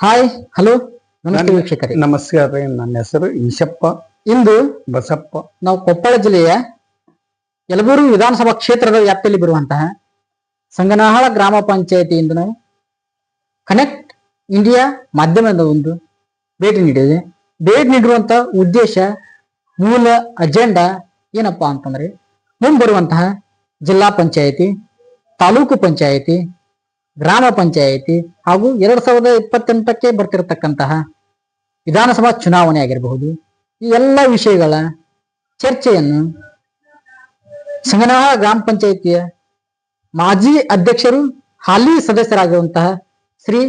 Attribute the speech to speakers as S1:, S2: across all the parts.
S1: Hi hello ನಮಸ್ತೆ ವೀಕ್ಷಕರೇ.
S2: ನಮಸ್ಕಾರ ರೀ ನನ್ನ ಹೆಸರು ಈಶಪ್ಪ
S1: ಇಂದು
S2: ಬಸಪ್ಪ.
S1: ನಾವು ಕೊಪ್ಪಳ ಜಿಲ್ಲೆಯ ಯಲಬೂರು ವಿಧಾನಸಭಾ ಕ್ಷೇತ್ರದ ವ್ಯಾಪ್ತಿಯಲ್ಲಿ ಬರುವಂತಹ ಸಂಗನಹಾಳ ಗ್ರಾಮ ಪಂಚಾಯತಿಯಿಂದ ನಾವು ಕನೆಕ್ಟ್ ಇಂಡಿಯಾ ಮಾಧ್ಯಮದ ಒಂದು ಭೇಟಿ ನೀಡಿದೆ ಭೇಟಿ ನೀಡಿರುವಂತ ಉದ್ದೇಶ ಮೂಲ ಅಜೆಂಡಾ ಏನಪ್ಪಾ ಅಂತಂದ್ರೆ ಮುಂಬರುವಂತಹ ಜಿಲ್ಲಾ ಪಂಚಾಯತಿ ತಾಲೂಕು ಪಂಚಾಯತಿ ಗ್ರಾಮ ಪಂಚಾಯಿತಿ ಹಾಗೂ ಎರಡ್ ಸಾವಿರದ ಇಪ್ಪತ್ತೆಂಟಕ್ಕೆ ಬರ್ತಿರತಕ್ಕಂತಹ ವಿಧಾನಸಭಾ ಚುನಾವಣೆ ಆಗಿರಬಹುದು. ಈ ಎಲ್ಲ ವಿಷಯಗಳ ಚರ್ಚೆಯನ್ನು ಸಂಗನಹಾಳ ಗ್ರಾಮ ಪಂಚಾಯಿತಿಯ ಮಾಜಿ ಅಧ್ಯಕ್ಷರು ಹಾಲಿ ಸದಸ್ಯರಾಗಿರುವಂತಹ ಶ್ರೀ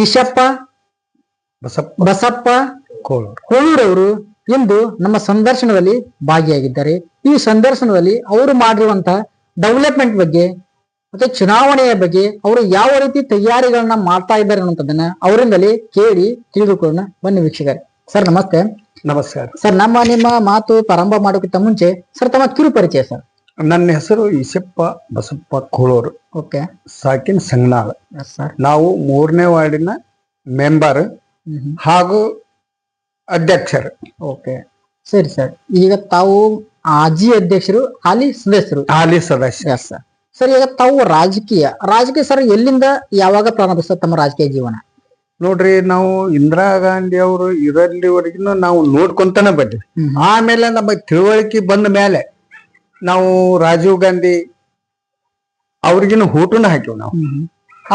S1: ಈಶಪ್ಪ
S2: ಬಸಪ್ಪ
S1: ಬಸಪ್ಪ
S2: ಕೋಳೂರು.
S1: ಕೋಳೂರವರು ಇಂದು ನಮ್ಮ ಸಂದರ್ಶನದಲ್ಲಿ ಭಾಗಿಯಾಗಿದ್ದಾರೆ. ಈ ಸಂದರ್ಶನದಲ್ಲಿ ಅವರು ಮಾಡಿರುವಂತಹ ಡೆವಲಪ್ಮೆಂಟ್ ಬಗ್ಗೆ ಮತ್ತೆ ಚುನಾವಣೆಯ ಬಗ್ಗೆ ಅವರು ಯಾವ ರೀತಿ ತಯಾರಿಗಳನ್ನ ಮಾಡ್ತಾ ಇದ್ದಾರೆ ಅನ್ನುವಂಥದ್ದನ್ನ ಅವರಿಂದಲೇ ಕೇಳಿ ತಿಳಿದುಕೊಳ್ಳೋಣ. ಬನ್ನಿ ವೀಕ್ಷಕರೇ. ಸರ್ ನಮಸ್ತೆ.
S2: ನಮಸ್ಕಾರ.
S1: ಸರ್ ನಮ್ಮ ನಿಮ್ಮ ಮಾತು ಪ್ರಾರಂಭ ಮಾಡೋಕ್ಕಿಂತ ಮುಂಚೆ ಸರ್ ತಮ್ಮ ಕಿರು ಪರಿಚಯ ಸರ್.
S2: ನನ್ನ ಹೆಸರು ಈಶಪ್ಪ ಬಸಪ್ಪ ಕೋಳೂರು.
S1: ಓಕೆ.
S2: ಸಾಕಿನ ಸಂಗನಾಳ.
S1: ಸರ್
S2: ನಾವು ಮೂರನೇ ವಾರ್ಡಿನ ಮೆಂಬರ್ ಹಾಗೂ ಅಧ್ಯಕ್ಷರು.
S1: ಓಕೆ. ಸರಿ ಸರ್. ಈಗ ತಾವು ಆಜಿ ಅಧ್ಯಕ್ಷರು ಹಾಲಿ ಸದಸ್ಯರು.
S2: ಹಾಲಿ ಸದಸ್ಯ.
S1: ಸರ್ ಸರ್ ಈಗ ತಾವು ರಾಜಕೀಯ ರಾಜಕೀಯ ಸರ್ ಎಲ್ಲಿಂದ ಯಾವಾಗ ಪ್ರಾರಂಭಿಸ್ತದೆ ತಮ್ಮ ರಾಜಕೀಯ ಜೀವನ?
S2: ನೋಡ್ರಿ ನಾವು ಇಂದಿರಾ ಗಾಂಧಿ ಅವರು ಇರಲ್ಲಿವರೆಗಿನ ನಾವು ನೋಡ್ಕೊಂತಾನೆ ಬಂದ್ವಿ. ಆಮೇಲೆ ನಮ್ಮ ತಿಳುವಳಿಕೆ ಬಂದ ಮೇಲೆ ನಾವು ರಾಜೀವ್ ಗಾಂಧಿ ಅವ್ರಿಗಿನ ಹೂಟನ ಹಾಕಿವ್ ನಾವು.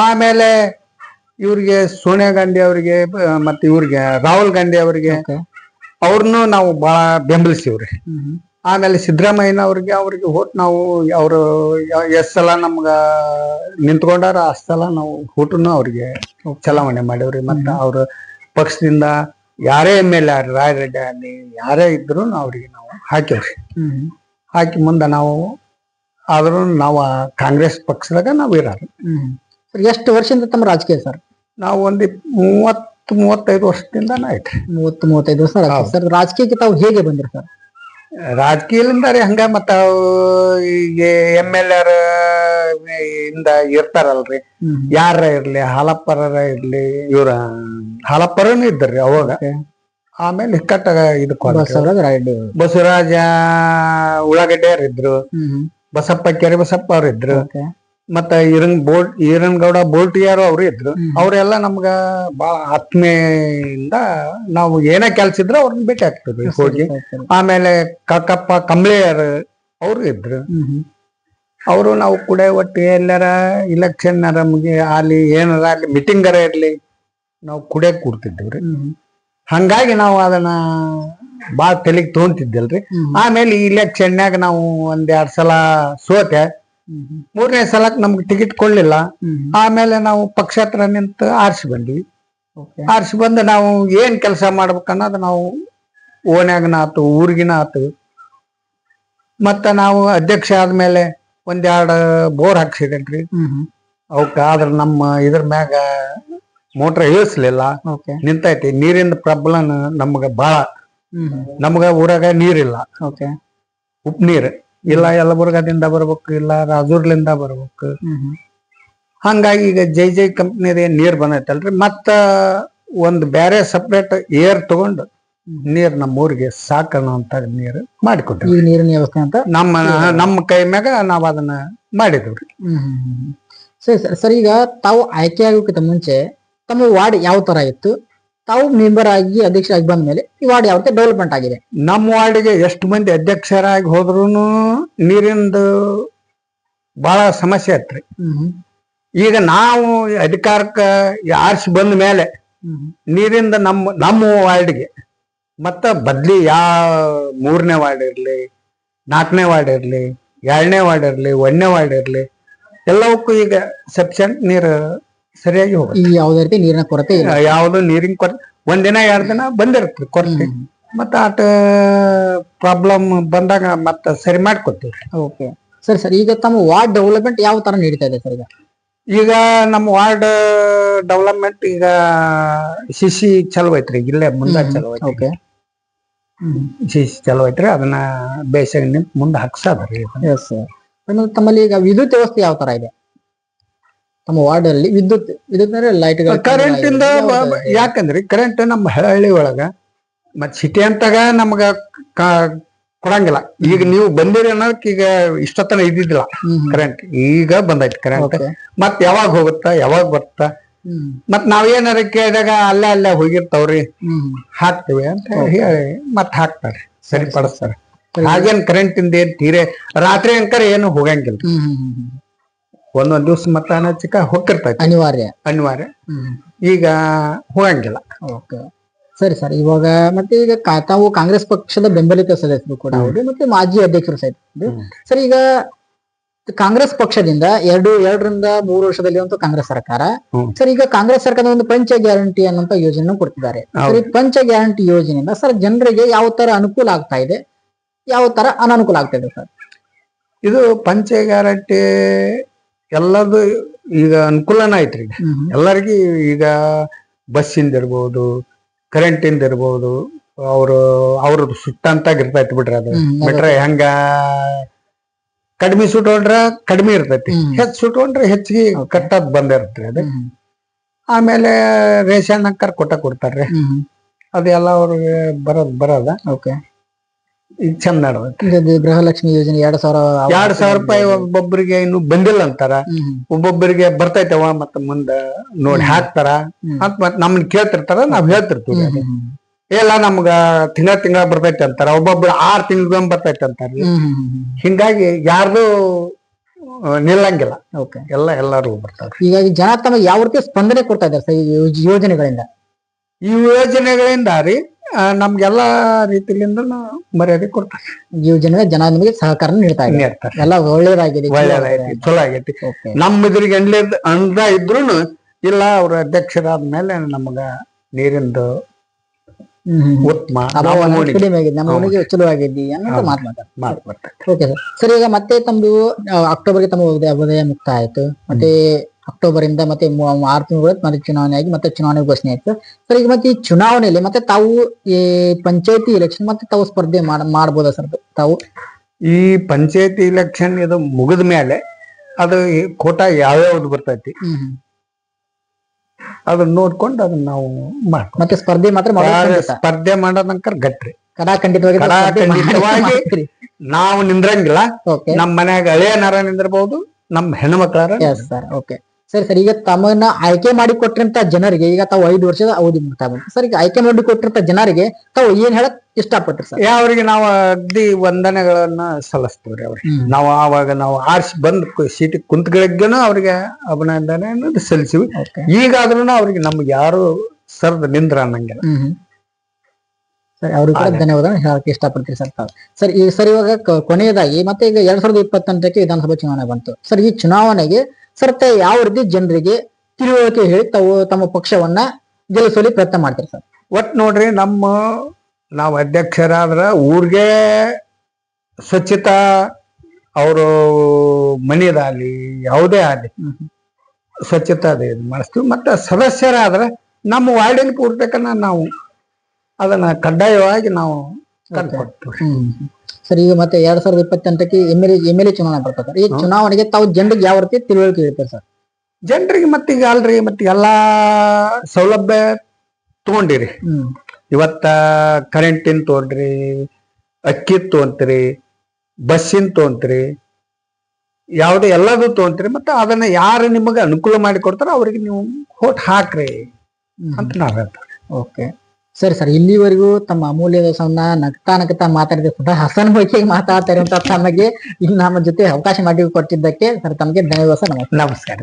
S2: ಆಮೇಲೆ ಇವ್ರಿಗೆ ಸೋನಿಯಾ ಗಾಂಧಿ ಅವರಿಗೆ ಮತ್ತೆ ಇವ್ರಿಗೆ ರಾಹುಲ್ ಗಾಂಧಿ ಅವರಿಗೆ
S1: ಅವ್ರನ್ನೂ
S2: ಅವ್ರನ್ನು ನಾವು ಬಹಳ ಬೆಂಬಲಿಸಿವ್ರಿ. ಆಮೇಲೆ ಸಿದ್ದರಾಮಯ್ಯನ ಅವ್ರಿಗೆ ಅವ್ರಿಗೆ ಹೋಟ್ ನಾವು ಅವರು ಎಷ್ಟ್ ಸಲ ನಮ್ಗ ನಿಂತ್ಕೊಂಡಾರ ಅಷ್ಟ್ ಸಲ ನಾವು ಹೋಟನ್ನು ಅವ್ರಿಗೆ ಚಲಾವಣೆ ಮಾಡೇವ್ರಿ. ಮತ್ತ ಅವ್ರ ಪಕ್ಷದಿಂದ ಯಾರೇ ಎಂ ಎಲ್ ಆರ್ ರಾಯರೆಡ್ಡಿ ಆಗ್ಲಿ ಯಾರೇ ಇದ್ರು ಅವ್ರಿಗೆ ನಾವು ಹಾಕಿವ್ರಿ ಹಾಕಿ ಮುಂದೆ ನಾವು ಆದ್ರೂ ನಾವು ಕಾಂಗ್ರೆಸ್ ಪಕ್ಷದಾಗ ನಾವು ಇರೋರು
S1: ಎಷ್ಟು ವರ್ಷದಿಂದ ತಮ್ಮ ರಾಜಕೀಯ ಸರ್?
S2: ನಾವು ಒಂದು ಮೂವತ್ತು ಮೂವತ್ತೈದು ವರ್ಷದಿಂದ ಐತ್ರಿ
S1: ಮೂವತ್ತು ಮೂವತ್ತೈದು ವರ್ಷ ರಾಜಕೀಯಕ್ಕೆ ತಾವು ಹೇಗೆ ಬಂದ್ರಿ ಸರ್?
S2: ರಾಜಕೀಯದಿಂದ ರೀ ಹಂಗ ಮತ್ತ ಈಗ ಎಂ ಎಲ್ ಆರ್ ಇಂದ ಇರ್ತಾರಲ್ರಿ. ಯಾರ ಇರ್ಲಿ ಹಾಲಪ್ಪರ ಇರ್ಲಿ ಇವ್ರ. ಹಾಲಪ್ಪರನು ಇದ್ರಿ ಅವಾಗ. ಆಮೇಲೆ ಇಕ್ಕಟ್ಟ ಇದಕ್ಕೆ ಹೋದ್ರಿ.
S1: ಬಸವರಾಜ
S2: ಉಳ್ಳಾಗಡ್ಡೆಯರ್ ಇದ್ರು ಬಸಪ್ಪ ಕೆರೆ ಬಸಪ್ಪ ಅವ್ರ ಇದ್ರು ಮತ್ತ ಈರನ್ ಬೋಲ್ಟ್ ಈರನ್ ಗೌಡ ಬೋಲ್ಟಿಯಾರು ಅವ್ರು ಇದ್ರು. ಅವರೆಲ್ಲ ನಮ್ಗ ಬಾಳ ಆತ್ಮೆಯಿಂದ ನಾವು ಏನೇ ಕೆಲ್ಸ ಇದ್ರೆ ಅವ್ರನ್ನ ಭೇಟಿ ಆಗ್ತದೆ ಹೋಗಿ. ಆಮೇಲೆ ಕಾಕಪ್ಪ ಕಂಬ್ಳೆಯರ್ ಅವ್ರು ಇದ್ರು. ಅವರು ನಾವು ಕೂಡ ಒಟ್ಟು ಎಲ್ಲಾರ ಇಲೆಕ್ಷನ್ ನಮಗೆ ಅಲ್ಲಿ ಏನಾರ ಅಲ್ಲಿ ಅರ ಇರ್ಲಿ ನಾವು ಕುಡೇ ಕೂಡ್ತಿದ್ವಿ ಹಂಗಾಗಿ ನಾವು ಅದನ್ನ ಬಾಳ ತಲೆಗ್ ತೊಗೊಂತಿದ್ದಲ್ರಿ ಆಮೇಲೆ ಈ ಇಲೆಕ್ಷನ್ಯಾಗ ನಾವು ಒಂದ್ ಎರಡ್ ಸಲ ಸೋತೆ. ಮೂರನೇ ಸಲಕ್ ನಮ್ಗೆ ಟಿಕೆಟ್ ಕೊಡ್ಲಿಲ್ಲ. ಆಮೇಲೆ ನಾವು ಪಕ್ಷ ಹತ್ರ ನಿಂತು ಆರಿಸಿ ಬಂದ್ವಿ. ಆರಿಸಿ ಬಂದು ನಾವು ಏನ್ ಕೆಲಸ ಮಾಡ್ಬೇಕನ್ನೋದು ನಾವು ಓಣ್ಯಾಗನ ಆತು ಊರಿಗಿನ ಆತು ಮತ್ತ ನಾವು ಅಧ್ಯಕ್ಷ ಆದ್ಮೇಲೆ ಒಂದೆರಡು ಬೋರ್ ಹಾಕ್ಸಿದೇನ್ರಿ. ಅವಕ್ಕ ಆದ್ರ ನಮ್ಮ ಇದ್ರ ಮ್ಯಾಗ ಮೋಟ್ರ್ ಇಳಿಸ್ಲಿಲ್ಲ. ನಿಂತೈತಿ. ನೀರಿನ ಪ್ರಾಬ್ಲಮ್ ನಮ್ಗ ಬಹಳ ನಮ್ಗ ಊರಾಗ ನೀರಿಲ್ಲ.
S1: ಓಕೆ
S2: ಉಪ್ ನೀರ್. ಇಲ್ಲ ಯಲಬುರ್ಗಾದಿಂದ ಬರ್ಬೇಕು ಇಲ್ಲ ರಾಜೂರ್ಲಿಂದ ಬರ್ಬೇಕು. ಹಂಗಾಗಿ ಈಗ ಜೈ ಜೈ ಕಂಪ್ನಿದ ನೀರ್ ಬಂದೈತಲ್ರಿ. ಮತ್ತ ಒಂದ್ ಬೇರೆ ಸಪ್ರೇಟ್ ಏರ್ ತಗೊಂಡು ನೀರ್ ನಮ್ಮ ಊರಿಗೆ ಸಾಕೋಣ ಅಂತ ನೀರು ಮಾಡಿಕೊಟ್ರಿ
S1: ಈ ನೀರಿನ ವ್ಯವಸ್ಥೆ ಅಂತ?
S2: ನಮ್ಮ ನಮ್ಮ ಕೈ ಮ್ಯಾಗ ನಾವ್ ಅದನ್ನ ಮಾಡಿದ್ವಿ.
S1: ಸರಿ ಸರ್ ಸರ್ ಈಗ ತಾವು ಆಯ್ಕೆ ಆಗೋಕ್ಕಿಂತ ಮುಂಚೆ ತಮ್ಮ ವಾರ್ಡ್ ಯಾವ ತರ ಇತ್ತು? ತಾವು ಮೆಂಬರ್ ಆಗಿ ಅಧ್ಯಕ್ಷರಾಗಿ ಬಂದ ಮೇಲೆ ಈ ವಾರ್ಡ್ ಯಾವ ಡೆವಲಪ್ಮೆಂಟ್ ಆಗಿದೆ?
S2: ನಮ್ಮ ವಾರ್ಡಿಗೆ ಎಷ್ಟು ಮಂದಿ ಅಧ್ಯಕ್ಷರಾಗಿ ಹೋದ್ರೂ ನೀರಿಂದು ಬಹಳ ಸಮಸ್ಯೆ ಐತ್ರಿ. ಈಗ ನಾವು ಅಧಿಕಾರಕ್ಕೆ ಆರಿಸಿ ಬಂದ ಮೇಲೆ ನೀರಿಂದ ನಮ್ಮ ನಮ್ಮ ವಾರ್ಡ್ಗೆ ಮತ್ತ ಬದ್ಲಿ ಯಾವ ಮೂರನೇ ವಾರ್ಡ್ ಇರಲಿ ನಾಲ್ಕನೇ ವಾರ್ಡ್ ಇರಲಿ ಎರಡನೇ ವಾರ್ಡ್ ಇರಲಿ ಒಂದನೇ ವಾರ್ಡ್ ಇರಲಿ ಎಲ್ಲವಕ್ಕೂ ಈಗ ಸಫಿಷಿಯಂಟ್ ನೀರು ಸರಿಯಾಗಿ ಹೋಗುತ್ತೆ.
S1: ಈ ಯಾವುದೇ ರೀತಿ ನೀರಿನ ಕೊರತೆ ಇಲ್ಲ.
S2: ಯಾವುದು ನೀರಿನ ಕೊರತೆ ಒಂದಿನ ಎರಡು ದಿನ ಬಂದಿರುತ್ತೆ ಕೊರತೆ. ಮತ್ತ ಆಟ ಪ್ರಾಬ್ಲಮ್ ಬಂದಾಗ ಮತ್ತ ಸರಿ ಮಾಡ್ಕೊತೀವಿ.
S1: ಓಕೆ. ಸರಿ ಸರ್. ಈಗ ತಮ್ಮ ವಾರ್ಡ್ ಡೆವಲಪ್ಮೆಂಟ್ ಯಾವ ತರ ನಡೀತಾ ಇದೆ ಸರ್ ಈಗ?
S2: ಈಗ ನಮ್ಮ ವಾರ್ಡ್ ಡೆವಲಪ್ಮೆಂಟ್ ಈಗ ಶಿಶಿ ಚಲೋ ಐತ್ರಿ. ಇಲ್ಲೇ ಮುಂದೆ ಚಲೋ ಐತ್ರಿ.
S1: ಓಕೆ.
S2: ಶಿಶಿ ಚಲೋ ಐತ್ರಿ. ಅದನ್ನ ಬೇಸಿಗೆ ನಿಂತ ಮುಂದೆ ಹಾಕ್ಸದ್ರಿ
S1: ತಮ್ಮಲ್ಲಿ ಈಗ ವಿದ್ಯುತ್ ವ್ಯವಸ್ಥೆ ಯಾವ ತರ ಇದೆ? ತಮ್ಮ ವಾರ್ಡ್ ಅಲ್ಲಿ ವಿದ್ಯುತ್ ವಿದ್ಯುತ್ ಅಂದ್ರೆ ಲೈಟ್
S2: ಕರೆಂಟ್ ಇಂದ ಯಾಕಂದ್ರಿ ಕರೆಂಟ್ ನಮ್ಮ ಹಳ್ಳಿ ಒಳಗ ಮತ್ ಸಿಟಿ ಅಂತಾಗ ನಮ್ಗ ಕೊಡಂಗಿಲ್ಲ. ಈಗ ನೀವು ಬಂದಿರಿ ಅನ್ನೋಕ್ ಈಗ ಇಷ್ಟೊತ್ತನ ಇದ್ದಿದ್ದಿಲ್ಲ ಕರೆಂಟ್ ಈಗ ಬಂದೈತಿ ಕರೆಂಟ್ ಮತ್ ಯಾವಾಗ ಹೋಗುತ್ತಾ ಯಾವಾಗ ಬರ್ತಾ? ಮತ್ ನಾವೇನಾರ ಕೇಳಿದಾಗ ಅಲ್ಲೇ ಅಲ್ಲೇ ಹೋಗಿರ್ತಾವ್ರಿ. ಹಾಕ್ತೇವೆ ಅಂತ ಹೇಳಿ ಮತ್ ಹಾಕ್ತಾರೆ ಸರಿಪಡಿಸ್ತಾರೆ. ಹಾಗೇನ್ ಕರೆಂಟ್ ಇಂದ ಏನ್ ತೀರೆ? ರಾತ್ರಿ ಅಂಕರ್ ಏನು ಹೋಗಂಗಿಲ್ಲ. ಒಂದೊಂದ್ ದಿವ್ಸ ಮತ್ತ ಅನಚಿಕ ಹೋಗಿರ್ತೈತಿ
S1: ಅನಿವಾರ್ಯ.
S2: ಅನಿವಾರ್ಯ. ಈಗ ಹೋಗಂಗಿಲ್ಲ.
S1: ಓಕೆ. ಸರಿ ಸರ್. ಇವಾಗ ಮತ್ತೆ ಈಗ ಕಾ- ತಾವು ಕಾಂಗ್ರೆಸ್ ಪಕ್ಷದ ಬೆಂಬಲಿತ ಸದಸ್ಯರು ಕೂಡ ಹೌದು ಮತ್ತೆ ಮಾಜಿ ಅಧ್ಯಕ್ಷರು ಸಹಿತ ಹೌದು. ಸರ್ ಈಗ ಕಾಂಗ್ರೆಸ್ ಪಕ್ಷದಿಂದ ಎರಡು ಎರಡರಿಂದ ಮೂರು ವರ್ಷದಲ್ಲಿ ಒಂದು ಕಾಂಗ್ರೆಸ್ ಸರ್ಕಾರ.
S2: ಹ್ಮ್.
S1: ಸರ್ ಈಗ ಕಾಂಗ್ರೆಸ್ ಸರ್ಕಾರದ ಒಂದು ಪಂಚ ಗ್ಯಾರಂಟಿ ಅನ್ನುವಂತ ಯೋಜನೆ ಕೊಡ್ತಿದ್ದಾರೆ. ಸರ್ ಈ ಪಂಚ ಗ್ಯಾರಂಟಿ ಯೋಜನೆಯಿಂದ ಸರ್ ಜನರಿಗೆ ಯಾವ ತರ ಅನುಕೂಲ ಆಗ್ತಾ ಇದೆ? ಯಾವ ತರ ಅನಾನುಕೂಲ ಆಗ್ತಾ ಇದೆ ಸರ್?
S2: ಇದು ಪಂಚ ಗ್ಯಾರಂಟಿ ಎಲ್ಲದು ಈಗ ಅನುಕೂಲನ ಐತ್ರಿ. ಎಲ್ಲರಿಗೂ ಈಗ ಬಸ್ಸಿಂದ ಇರ್ಬೋದು ಕರೆಂಟಿಂದ ಇರ್ಬೋದು ಅವರು ಅವ್ರದ್ದು ಸುಟ್ಟಂತಾಗ ಇರ್ತೈತಿ ಬಿಡ್ರಿ ಅದು.
S1: ಅದು-
S2: ಬಿಟ್ರೆ ಹೆಂಗ ಕಡಿಮೆ ಸುಟ್ಕೊಂಡ್ರ ಕಡಿಮೆ ಇರ್ತೈತಿ. ಹೆಚ್ಚು ಸುಟ್ಕೊಂಡ್ರೆ ಹೆಚ್ಚಿಗೆ. ಕಟ್ಟದ್ ಬಂದಿರತ್ರಿ ಅದು. ಆಮೇಲೆ ರೇಷನ್ ಅಂಕರ್ ಕೊಟ್ಟ ಕೊಡ್ತಾರ್ರಿ. ಅದೆಲ್ಲ ಅವ್ರಿಗೆ ಬರೋದ್ ಬರೋದ.
S1: ಓಕೆ
S2: ಚಂದ
S1: ಗೃಹಲಕ್ಷ್ಮಿ ಯೋಜನೆ ಎರಡ್ ಸಾವಿರ
S2: ಎರಡ್ ಸಾವಿರ ರೂಪಾಯಿ ಒಬ್ಬೊಬ್ಬರಿಗೆ ಇನ್ನು ಬಂದಿಲ್ಲ ಅಂತಾರ. ಒಬ್ಬೊಬ್ಬರಿಗೆ ಬರ್ತೈತವ ಮತ್ತ ಮುಂದ ನೋಡಿ ಹಾಕ್ತಾರ. ಅಂತ ಮತ್ ನಮ್ಮನ್ ಕೇಳ್ತಿರ್ತಾರ ನಾವ್ ಹೇಳ್ತಿರ್ತೀವಿ. ಎಲ್ಲ ನಮ್ಗ ತಿಂಗಳ ತಿಂಗಳ ಬರ್ತೈತಿ ಅಂತಾರ. ಒಬ್ಬೊಬ್ರು ಆರ್ ತಿಂಗಳಿಗೊಮ್ಮೆ ಬರ್ತೈತೆ
S1: ಹ್ಮ್.
S2: ಹಿಂಗಾಗಿ ಯಾರ್ದು ನಿಲ್ಲಂಗಿಲ್ಲ. ಎಲ್ಲ ಎಲ್ಲಾರು ಬರ್ತಾರ
S1: ಹೀಗಾಗಿ ಜನ ತಮಗೆ ಯಾವ ರೀತಿ ಸ್ಪಂದನೆ ಕೊಡ್ತಾ ಇದ್ದಾರೆ ಸರ್ ಈ ಯೋಜನೆಗಳಿಂದ?
S2: ಈ ಯೋಜನೆಗಳಿಂದ ರೀ ನಮ್ಗೆಲ್ಲಾ ರೀತಿಲಿಂದ ಮರ್ಯಾದೆ ಕೊಡ್ತಾರೆ.
S1: ಜೀವ ಯೋಜನೆ ಜನ ನಿಮಗೆ ಸಹಕಾರ ನೀಡ್ತಾ ಇದೆ
S2: ನೀಡ್ತಾರೆ.
S1: ಎಲ್ಲ ಒಳ್ಳೇದಾಗಿದೆ.
S2: ಒಳ್ಳೇದೈತಿ ಚಲೋ ಆಗೈತಿ ನಮ್ಮ ಇದ್ರಿಗೆ ಅಂಡ್ಲಿದ್ ಅಂದ ಇದ್ರು ಇಲ್ಲ ಅವ್ರ ಅಧ್ಯಕ್ಷರಾದ್ಮೇಲೆ ನಮಗ ನೀರಿಂದು. ಉತ್ತಮ.
S1: ಕಡಿಮೆ ಆಗಿದೆ. ನಮ್ಮ ಮನೆಗೆ ಚಲೋ ಆಗಿದೆ ಅನ್ನೋದು
S2: ಹೌದು.
S1: ಮಾತನಾಡ್ತಾರೆ ಓಕೆ ಸರ್. ಸರ್ ಈಗ ಮತ್ತೆ ತಮ್ಮದು ಅಕ್ಟೋಬರ್ಗೆ ತಮ್ಮ ಉದಯ ಮುಕ್ತ ಆಯ್ತು ಮತ್ತೆ ಅಕ್ಟೋಬರ್ ಇಂದ ಮತ್ತೆ ಆರು ತಿಂಗಳು ಮತ್ತೆ ಚುನಾವಣೆ ಆಗಿ ಮತ್ತೆ ಚುನಾವಣೆ ಘೋಷಣೆ ಆಯ್ತು. ಸರ್ ಈಗ ಮತ್ತೆ ಈ ಚುನಾವಣೆಯಲ್ಲಿ ಮತ್ತೆ ತಾವು ಈ ಪಂಚಾಯತಿ ಎಲೆಕ್ಷನ್ ಮತ್ತೆ ತಾವು ಸ್ಪರ್ಧೆ ಮಾಡಬಹುದ ಮಾಡ್ಬೋದಾ ಸರ್? ತಾವು?
S2: ಈ ಪಂಚಾಯತಿ ಇಲೆಕ್ಷನ್ ಇದು ಮುಗಿದ ಮೇಲೆ ಅದು ಕೋಟ ಯಾವ್ಯಾವ್ದು ಬರ್ತೈತಿ. ಅದನ್ನ ನೋಡ್ಕೊಂಡು ಅದನ್ನ ನಾವು
S1: ಮತ್ತೆ ಸ್ಪರ್ಧೆ ಮಾತ್ರ.
S2: ಸ್ಪರ್ಧೆ ಮಾಡೋದಂಕರ್ ಗಟ್ರಿ.
S1: ಕಡಾಖಂಡಿತವಾಗಿ.
S2: ನಾವು ನಿಂದ್ರಂಗಿಲ್ಲ. ನಮ್ಮ ಮನ್ಯಾಗ ಹಳೆಯ ನರ ನಿಂದಿರ್ಬಹುದು ನಮ್ಮ ಹೆಣ್ಮಕ್ಳಾರ
S1: ಓಕೆ ಸರಿ ಸರ್ ಈಗ ತಮ್ಮನ್ನ ಆಯ್ಕೆ ಮಾಡಿ ಕೊಟ್ಟಿರಂತ ಜನರಿಗೆ ಈಗ ತಾವು ಐದು ವರ್ಷದ ಅವಧಿ ಮುಗ್ತಾ ಬಂತು. ಸರ್ ಈಗ ಆಯ್ಕೆ ಮಾಡಿ ಕೊಟ್ಟಿರಂತ ಜನರಿಗೆ ತಾವು ಏನ್ ಹೇಳಕ್ ಇಷ್ಟಪಟ್ರಿ ಸರ್?
S2: ಅವ್ರಿಗೆ ನಾವು ಅಗ್ದಿ ವಂದನೆಗಳನ್ನ ಸಲ್ಲಿಸ್ತೀವ್ರಿ ಅವ್ರಿಗೆ. ನಾವು ಆವಾಗ ನಾವು ಆರ್ಸಿ ಬಂದ್ ಸೀಟಿಗೆ ಕುಂತ್ಗಳಿಗೆನೂ ಅವ್ರಿಗೆ ಅಭಿನಂದನೆ ಅನ್ನೋದು ಸಲ್ಲಿಸಿವಿ ಈಗಾದ್ರೂ ಅವ್ರಿಗೆ ನಮ್ಗೆ ಯಾರು ಸರ್ದ್ ನಿಂದ್ರ ಅನ್ನಂಗಿಲ್ಲ.
S1: ಸರಿ ಅವ್ರಿಗೆ ಕೂಡ
S2: ಅದೇ.
S1: ಧನ್ಯವಾದ ಹೇಳಕ್ ಇಷ್ಟಪಡ್ತೀವಿ ಸರ್ ತಾವು. ಸರ್ ಈ ಸರ್ ಇವಾಗ ಕೊನೆಯದಾಗಿ ಮತ್ತೆ ಈಗ ಎರಡ್ ಸಾವಿರದ ಇಪ್ಪತ್ತೆಂಟಕ್ಕೆ ವಿಧಾನಸಭಾ ಚುನಾವಣೆ ಬಂತು. ಸರ್ ಈ ಚುನಾವಣೆಗೆ ಸರ್ ತಾವು ಯಾವ ರೀತಿ ಜನರಿಗೆ ತಿಳುವಳಿಕೆ ಹೇಳಿ ತಾವು ತಮ್ಮ ಪಕ್ಷವನ್ನ ಗೆಲ್ಲಿಸಲಿ ಪ್ರಯತ್ನ ಮಾಡ್ತಾರೆ ಸರ್?
S2: ಒಟ್ ನೋಡ್ರಿ ನಮ್ಮ ನಾವು ಅಧ್ಯಕ್ಷರಾದ್ರ ಊರ್ಗೆ ಸ್ವಚ್ಛತಾ ಅವರು ಮನೆಯದಾಗಲಿ ಯಾವುದೇ ಆಗಲಿ. ಸ್ವಚ್ಛತಾ ಅದು ಇದು ಮಾಡಿಸ್ತೀವಿ. ಮತ್ತು ಸದಸ್ಯರಾದ್ರೆ ನಮ್ಮ ವಾರ್ಡಿನ ಪೂರ್ತಕನ ನಾವು ಅದನ್ನ ಕಡ್ಡಾಯವಾಗಿ ನಾವು ತಂದ್ಕೊಡ್ತೀವಿ.
S1: ಹ್ಮ್. ಸರ್ ಈಗ ಮತ್ತೆ ಎರಡ್ ಸಾವಿರದ ಇಪ್ಪತ್ತೆಂಟಕ್ಕೆ M L M L A ಚುನಾವಣೆ ಬರ್ತದೆ. ಸರ್ ಈ. ಚುನಾವಣೆಗೆ ತಾವು ಜನರಿಗೆ ಯಾವ ರೀತಿ ತಿಳುವಳಿಕೆ ಹೇಳ್ತಾರೆ ಸರ್?
S2: ಜನರಿಗೆ ಮತ್ತೆ ಈಗ ಅಲ್ರಿ ಮತ್ತೆ ಎಲ್ಲಾ ಸೌಲಭ್ಯ ತಗೊಂಡಿರಿ.
S1: ಹ್ಮ್.
S2: ಇವತ್ತ ಕರೆಂಟಿನ್ ತಗೊಂಡ್ರಿ ಅಕ್ಕಿ ತೊಗೊಂತೀರಿ ಬಸ್ಸಿನ ತಗೊಂತ್ರಿ ಯಾವುದೇ ಎಲ್ಲದು ತಗೊಂತ್ರಿ ಮತ್ತೆ ಅದನ್ನ ಯಾರು ನಿಮಗೆ ಅನುಕೂಲ ಮಾಡಿ ಕೊಡ್ತಾರೋ ಅವ್ರಿಗೆ ನೀವು ಹೋಟ್ ಹಾಕ್ರಿ ಅಂತ ನಾವ್ ಹೇಳ್ತಾರೆ
S1: ಓಕೆ. ಸರಿ, ಸರ್. ಇಲ್ಲಿವರೆಗೂ ತಮ್ಮ ಅಮೂಲ್ಯ ದಿವಸವನ್ನ ನಗ್ತಾ ನಗ್ತಾ ಮಾತಾಡಿದ ಹಸನ್ ಬಗ್ಗೆ ಮಾತಾಡ್ತಾ ಇರುವಂತ ತಮಗೆ ಇಲ್ಲಿ ನಮ್ಮ ಜೊತೆ ಅವಕಾಶ ಮಾಡಿ ಕೊಟ್ಟಿದ್ದಕ್ಕೆ ಸರ್, ತಮಗೆ ಧನ್ಯವಾದ
S2: ನಮಸ್ಕಾರ.